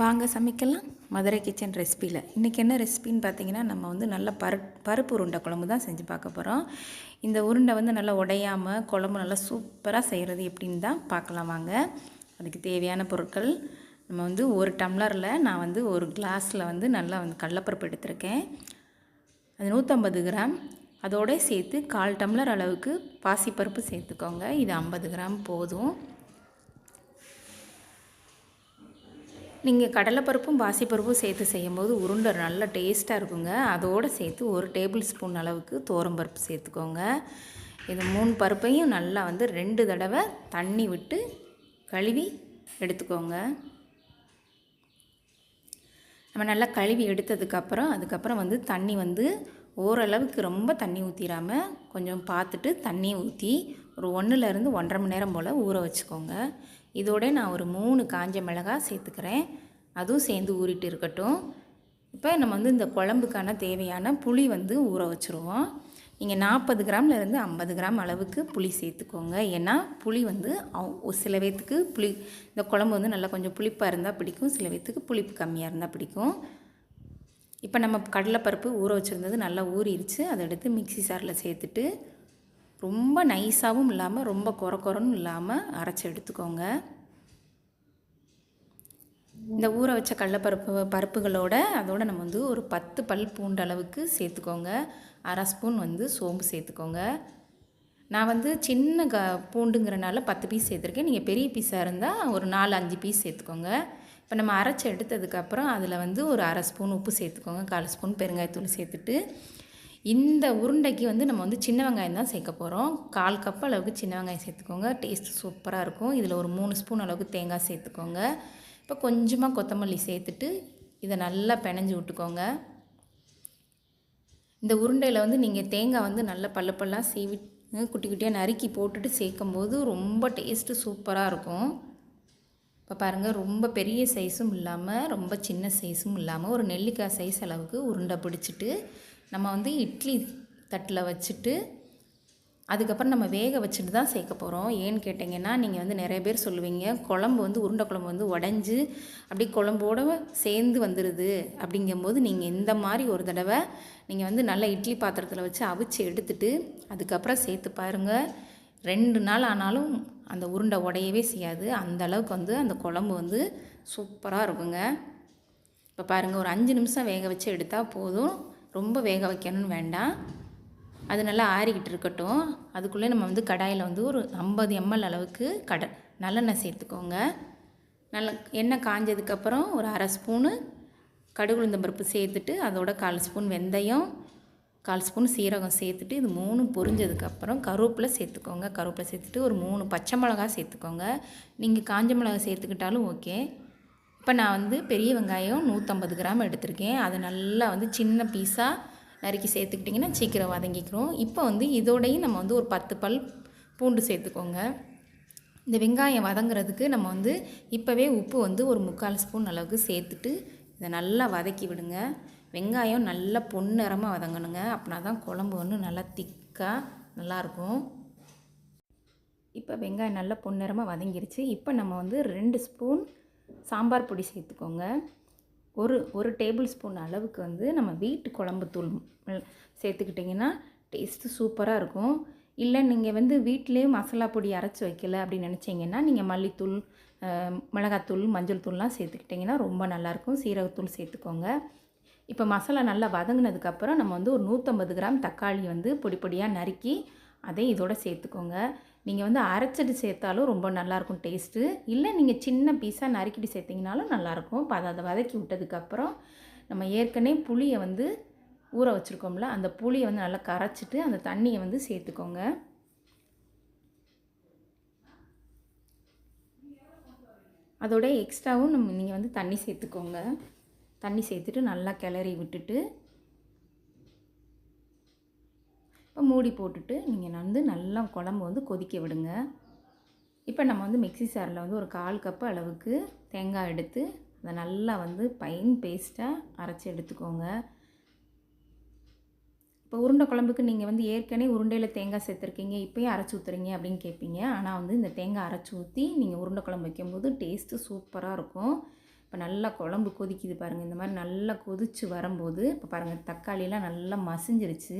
வாங்க சமைக்கலாம். மதுரை கிச்சன் ரெசிபியில் இன்றைக்கி என்ன ரெசிபின்னு பார்த்தீங்கன்னா நம்ம வந்து நல்ல பரு பருப்பு உருண்டை குழம்பு தான் செஞ்சு பார்க்க போகிறோம் இந்த உருண்டை வந்து நல்லா உடையாமல் குழம்பு நல்லா சூப்பராக செய்கிறது எப்படின்னு தான் பார்க்கலாம் வாங்க. அதுக்கு தேவையான பொருட்கள் நம்ம வந்து ஒரு டம்ளரில் நான் வந்து ஒரு கிளாஸில் வந்து நல்லா வந்து கடலப்பருப்பு எடுத்திருக்கேன். அது நூற்றம்பது கிராம். அதோடு சேர்த்து கால் டம்ளர் அளவுக்கு பாசிப்பருப்பு சேர்த்துக்கோங்க. இது ஐம்பது கிராம் போதும். நீங்கள் கடலைப்பருப்பும் பாசிப்பருப்பும் சேர்த்து செய்யும்போது உருண்டை நல்ல டேஸ்ட்டாக இருக்குங்க. அதோடு சேர்த்து ஒரு டேபிள் ஸ்பூன் அளவுக்கு தோரம்பருப்பு சேர்த்துக்கோங்க. இது மூணு பருப்பையும் நல்லா வந்து ரெண்டு தடவை தண்ணி விட்டு கழுவி எடுத்துக்கோங்க. நம்ம நல்லா கழுவி எடுத்ததுக்கப்புறம் அதுக்கப்புறம் வந்து தண்ணி வந்து ஓரளவுக்கு ரொம்ப தண்ணி ஊற்றிடாமல் கொஞ்சம் பார்த்துட்டு தண்ணி ஊற்றி ஒரு ஒன்றுலேருந்து ஒன்றரை மணி நேரம் போல் ஊற வச்சுக்கோங்க. இதோட நான் ஒரு மூணு காஞ்ச மிளகாய் சேர்த்துக்கிறேன். அதுவும் சேர்ந்து ஊறிட்டு இருக்கட்டும். இப்போ நம்ம வந்து இந்த குழம்புக்கான தேவையான புளி வந்து ஊற வச்சுருவோம். நீங்கள் நாற்பது கிராம்லேருந்து ஐம்பது கிராம் அளவுக்கு புளி சேர்த்துக்கோங்க. ஏன்னா புளி வந்து ஒரு சில பேர்த்துக்கு புளி இந்த குழம்பு வந்து நல்லா கொஞ்சம் புளிப்பாக இருந்தால் பிடிக்கும். சில பேத்துக்கு புளிப்பு கம்மியாக இருந்தால் பிடிக்கும். இப்போ நம்ம கடலைப்பருப்பு ஊற வச்சுருந்தது நல்லா ஊறிடுச்சு அதை எடுத்து மிக்சி சாரில் சேர்த்துட்டு ரொம்ப நைஸாகவும் இல்லாமல் ரொம்ப கொர கொரன்னு இல்லாமல் அரைச்சி எடுத்துக்கோங்க. இந்த ஊற வச்ச கடலப்பருப்பு பருப்புகளோட அதோட நம்ம வந்து ஒரு பத்து பல் பூண்டு அளவுக்கு சேர்த்துக்கோங்க. அரை ஸ்பூன் வந்து சோம்பு சேர்த்துக்கோங்க. நான் வந்து சின்ன க பூண்டுங்கிறனால பத்து பீஸ் சேர்த்துருக்கேன். நீங்கள் பெரிய பீஸாக இருந்தால் ஒரு நாலு அஞ்சு பீஸ் சேர்த்துக்கோங்க. இப்போ நம்ம அரைச்சி எடுத்ததுக்கப்புறம் அதில் வந்து ஒரு அரை ஸ்பூன் உப்பு சேர்த்துக்கோங்க. கால் ஸ்பூன் பெருங்காயத்தூள் சேர்த்துட்டு இந்த உருண்டைக்கு வந்து நம்ம வந்து சின்ன வெங்காயம் தான் சேர்க்க போகிறோம் கால் கப் அளவுக்கு சின்ன வெங்காயம் சேர்த்துக்கோங்க. டேஸ்ட் சூப்பராக இருக்கும். இதில் ஒரு மூணு ஸ்பூன் அளவுக்கு தேங்காய் சேர்த்துக்கோங்க. இப்போ கொஞ்சமாக கொத்தமல்லி சேர்த்துட்டு இதை நல்லா பிணைஞ்சு விட்டுக்கோங்க. இந்த உருண்டையில் வந்து நீங்கள் தேங்காய் வந்து நல்லா பல்ல பல்லாக சீவி குட்டி குட்டியாக நறுக்கி போட்டுட்டு சேர்க்கும்போது ரொம்ப டேஸ்ட்டு சூப்பராக இருக்கும். இப்போ பாருங்கள் ரொம்ப பெரிய சைஸும் இல்லாமல் ரொம்ப சின்ன சைஸும் இல்லாமல் ஒரு நெல்லிக்காய் சைஸ் அளவுக்கு உருண்டை பிடிச்சிட்டு நம்ம வந்து இட்லி தட்டில் வச்சுட்டு அதுக்கப்புறம் நம்ம வேக வச்சுட்டு தான் சேர்க்க போகிறோம் ஏன்னு கேட்டிங்கன்னா நீங்கள் வந்து நிறைய பேர் சொல்லுவீங்க குழம்பு வந்து உருண்டை குழம்பு வந்து உடஞ்சி அப்படி குழம்போட சேர்ந்து வந்துடுது அப்படிங்கும்போது நீங்கள் இந்த மாதிரி ஒரு தடவை நீங்கள் வந்து நல்ல இட்லி பாத்திரத்தில் வச்சு அவிச்சு எடுத்துட்டு அதுக்கப்புறம் சேர்த்து பாருங்கள் ரெண்டு நாள் ஆனாலும் அந்த உருண்டை உடையவே செய்யாது. அந்த அளவுக்கு வந்து அந்த குழம்பு வந்து சூப்பராக இருக்குங்க. இப்போ பாருங்கள் ஒரு அஞ்சு நிமிஷம் வேக வச்சு எடுத்தால் போதும். ரொம்ப வேக வைக்கணும்னு வேண்டாம். அது நல்லா ஆறிக்கிட்டு இருக்கட்டும். அதுக்குள்ளே நம்ம வந்து கடாயில் வந்து ஒரு ஐம்பது எம்எல் அளவுக்கு கட நல்லெண்ணெய் சேர்த்துக்கோங்க. நல்ல எண்ணெய் காஞ்சதுக்கப்புறம் ஒரு அரை ஸ்பூனு கடுகு பருப்பு சேர்த்துட்டு அதோட கால் ஸ்பூன் வெந்தயம் கால் ஸ்பூன் சீரகம் சேர்த்துட்டு இது மூணும் பொரிஞ்சதுக்கப்புறம் கருவேப்பிலை சேர்த்துக்கோங்க. கருவேப்பிலை சேர்த்துட்டு ஒரு மூணு பச்சை மிளகா சேர்த்துக்கோங்க. நீங்கள் காஞ்ச மிளகா சேர்த்துக்கிட்டாலும் ஓகே. இப்போ நான் வந்து பெரிய வெங்காயம் நூற்றம்பது கிராம் எடுத்திருக்கேன். அதை நல்லா வந்து சின்ன பீஸாக நறுக்கி சேர்த்துக்கிட்டிங்கன்னா சீக்கிரம் வதங்கிக்கிறோம் இப்போ வந்து இதோடையும் நம்ம வந்து ஒரு பத்து பல் பூண்டு சேர்த்துக்கோங்க. இந்த வெங்காயம் வதங்குறதுக்கு நம்ம வந்து இப்போவே உப்பு வந்து ஒரு முக்கால் ஸ்பூன் அளவுக்கு சேர்த்துட்டு இதை நல்லா வதக்கி விடுங்க. வெங்காயம் நல்லா பொன்னிறமாக வதங்கணுங்க. அப்படின்னா தான் குழம்பு வந்து நல்லா திக்காக நல்லாயிருக்கும். இப்போ வெங்காயம் நல்லா பொன்னிறமாக வதங்கிருச்சு. இப்போ நம்ம வந்து ரெண்டு ஸ்பூன் சாம்பார் பொடி சேர்த்துக்கோங்க. ஒரு ஒரு டேபிள் ஸ்பூன் அளவுக்கு வந்து நம்ம வீட்டு குழம்பு தூள் சேர்த்துக்கிட்டிங்கன்னா டேஸ்ட்டு சூப்பராக இருக்கும். இல்லை நீங்கள் வந்து வீட்டிலே மசாலா பொடி அரைச்சி வைக்கல அப்படின்னு நினச்சிங்கன்னா நீங்கள் மல்லித்தூள் மிளகாத்தூள் மஞ்சள் தூள்லாம் சேர்த்துக்கிட்டிங்கன்னா ரொம்ப நல்லாயிருக்கும். சீரகத்தூள் சேர்த்துக்கோங்க. இப்போ மசாலா நல்லா வதங்கினதுக்கப்புறம் நம்ம வந்து ஒரு நூற்றம்பது கிராம் தக்காளி வந்து பொடி பொடியாக நறுக்கி அதை இதோட சேர்த்துக்கோங்க. நீங்கள் வந்து அரைச்சிட்டு சேர்த்தாலும் ரொம்ப நல்லாயிருக்கும் டேஸ்ட்டு இல்லை நீங்கள் சின்ன பீஸாக நறுக்கிட்டு சேர்த்திங்கனாலும் நல்லாயிருக்கும் இப்போ அதை அதை வதக்கி விட்டதுக்கப்புறம் நம்ம ஏற்கனவே புளியை வந்து ஊற வச்சுருக்கோம்ல அந்த புளியை வந்து நல்லா கரைச்சிட்டு அந்த தண்ணியை வந்து சேர்த்துக்கோங்க. அதோட எக்ஸ்ட்ராவும் நம்ம நீங்கள் வந்து தண்ணி சேர்த்துக்கோங்க. தண்ணி சேர்த்துட்டு நல்லா கிளறி விட்டுட்டு இப்போ மூடி போட்டுட்டு நீங்கள் வந்து நல்லா குழம்பு வந்து கொதிக்க விடுங்க. இப்போ நம்ம வந்து மிக்ஸி சாரில் வந்து ஒரு கால் கப்பு அளவுக்கு தேங்காய் எடுத்து அதை நல்லா வந்து பைன் பேஸ்ட்டாக அரைச்சி எடுத்துக்கோங்க. இப்போ உருண்டை குழம்புக்கு நீங்கள் வந்து ஏற்கனவே உருண்டையில் தேங்காய் சேர்த்துருக்கீங்க இப்போயும் அரைச்சி ஊற்றுறீங்க அப்படின்னு கேட்பீங்க. ஆனால் வந்து இந்த தேங்காய் அரைச்சி ஊற்றி நீங்கள் உருண்டை குழம்பு வைக்கும்போது டேஸ்ட்டு சூப்பராக இருக்கும். இப்போ நல்லா குழம்பு கொதிக்குது பாருங்கள் இந்த மாதிரி நல்லா கொதிச்சு வரும்போது இப்போ பாருங்கள் தக்காளியெலாம் நல்லா மசிஞ்சிருச்சு.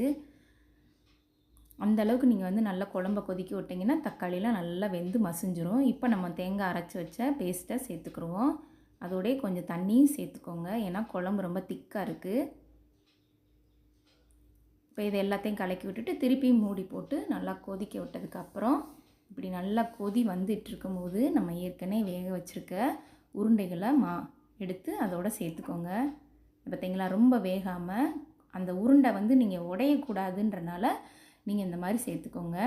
அந்த அளவுக்கு நீங்கள் வந்து நல்லா குழம்ப கொதிக்க விட்டிங்கன்னா தக்காளியெலாம் நல்லா வெந்து மசிஞ்சிரும். இப்போ நம்ம தேங்காய் அரைச்சி வச்ச பேஸ்ட்டை சேர்த்துக்குருவோம். அதோடய கொஞ்சம் தண்ணியும் சேர்த்துக்கோங்க. ஏன்னா குழம்பு ரொம்ப திக்காக இருக்குது இப்போ இது எல்லாத்தையும் கலக்கி விட்டுட்டு திருப்பியும் மூடி போட்டு நல்லா கொதிக்க விட்டதுக்கப்புறம் இப்படி நல்லா கொதி வந்துட்டு இருக்கும்போது நம்ம ஏற்கனவே வேக வச்சுருக்க உருண்டைகளை மா எடுத்து அதோட சேர்த்துக்கோங்க. பார்த்தீங்களா ரொம்ப வேகாமல் அந்த உருண்டை வந்து நீங்கள் உடையக்கூடாதுன்றனால நீங்கள் இந்த மாதிரி சேர்த்துக்கோங்க.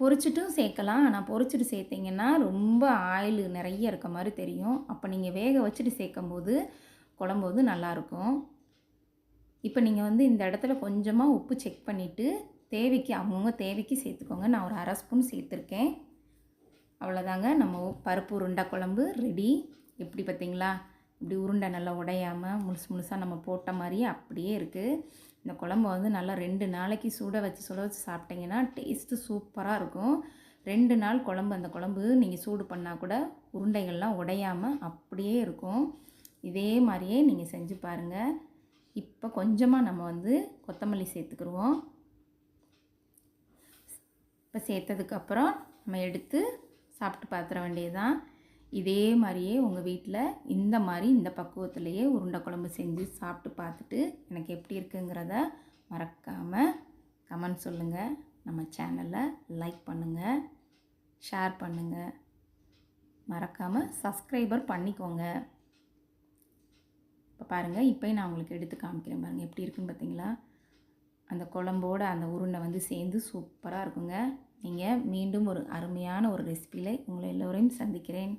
பொரிச்சிட்டும் சேர்க்கலாம். ஆனால் பொரிச்சிட்டு சேர்த்திங்கன்னா ரொம்ப ஆயில் நிறைய இருக்க மாதிரி தெரியும். அப்போ நீங்கள் வேக வச்சுட்டு சேர்க்கும்போது குழம்பு வந்து நல்லாயிருக்கும். இப்போ நீங்கள் வந்து இந்த இடத்துல கொஞ்சமாக உப்பு செக் பண்ணிவிட்டு தேவைக்கு அவங்கவுங்க தேவைக்கு சேர்த்துக்கோங்க. நான் ஒரு அரை ஸ்பூன் சேர்த்துருக்கேன். அவ்வளோதாங்க நம்ம பருப்பு உருண்டை குழம்பு ரெடி எப்படி பார்த்தீங்களா? இப்படி உருண்டை நல்லா உடையாமல் முழுசு முழுசாக நம்ம போட்ட மாதிரியே அப்படியே இருக்குது இந்த குழம்பு வந்து நல்லா ரெண்டு நாளைக்கு சுட வச்சு சுட வச்சு சாப்பிட்டிங்கன்னா டேஸ்ட்டு சூப்பராக இருக்கும். ரெண்டு நாள் குழம்பு அந்த குழம்பு நீங்கள் சூடு பண்ணால் கூட உருண்டைகள்லாம் உடையாமல் அப்படியே இருக்கும். இதே மாதிரியே நீங்கள் செஞ்சு பாருங்கள் இப்போ கொஞ்சமாக நம்ம வந்து கொத்தமல்லி சேர்த்துக்குருவோம். இப்போ சேர்த்ததுக்கப்புறம் நம்ம எடுத்து சாப்பிட்டு பார்த்துட வேண்டியதுதான். இதே மாதிரியே உங்கள் வீட்டில் இந்த மாதிரி இந்த பக்குவத்திலையே உருண்டை குழம்பு செஞ்சு சாப்பிட்டு பார்த்துட்டு எனக்கு எப்படி இருக்குங்கிறத மறக்காமல் கமெண்ட் சொல்லுங்கள் நம்ம சேனலை லைக் பண்ணுங்கள் ஷேர் பண்ணுங்கள் மறக்காமல் சப்ஸ்கிரைபர் பண்ணிக்கோங்க. இப்போ பாருங்கள் இப்போயும் நான் உங்களுக்கு எடுத்து காமிக்கிறேன் பாருங்கள் எப்படி இருக்குன்னு பார்த்தீங்களா அந்த குழம்போட அந்த உருண்டை வந்து சேர்ந்து சூப்பராக இருக்குங்க. நீங்கள் மீண்டும் ஒரு அருமையான ஒரு ரெசிப்பியில் உங்களை எல்லோரையும் சந்திக்கிறேன்.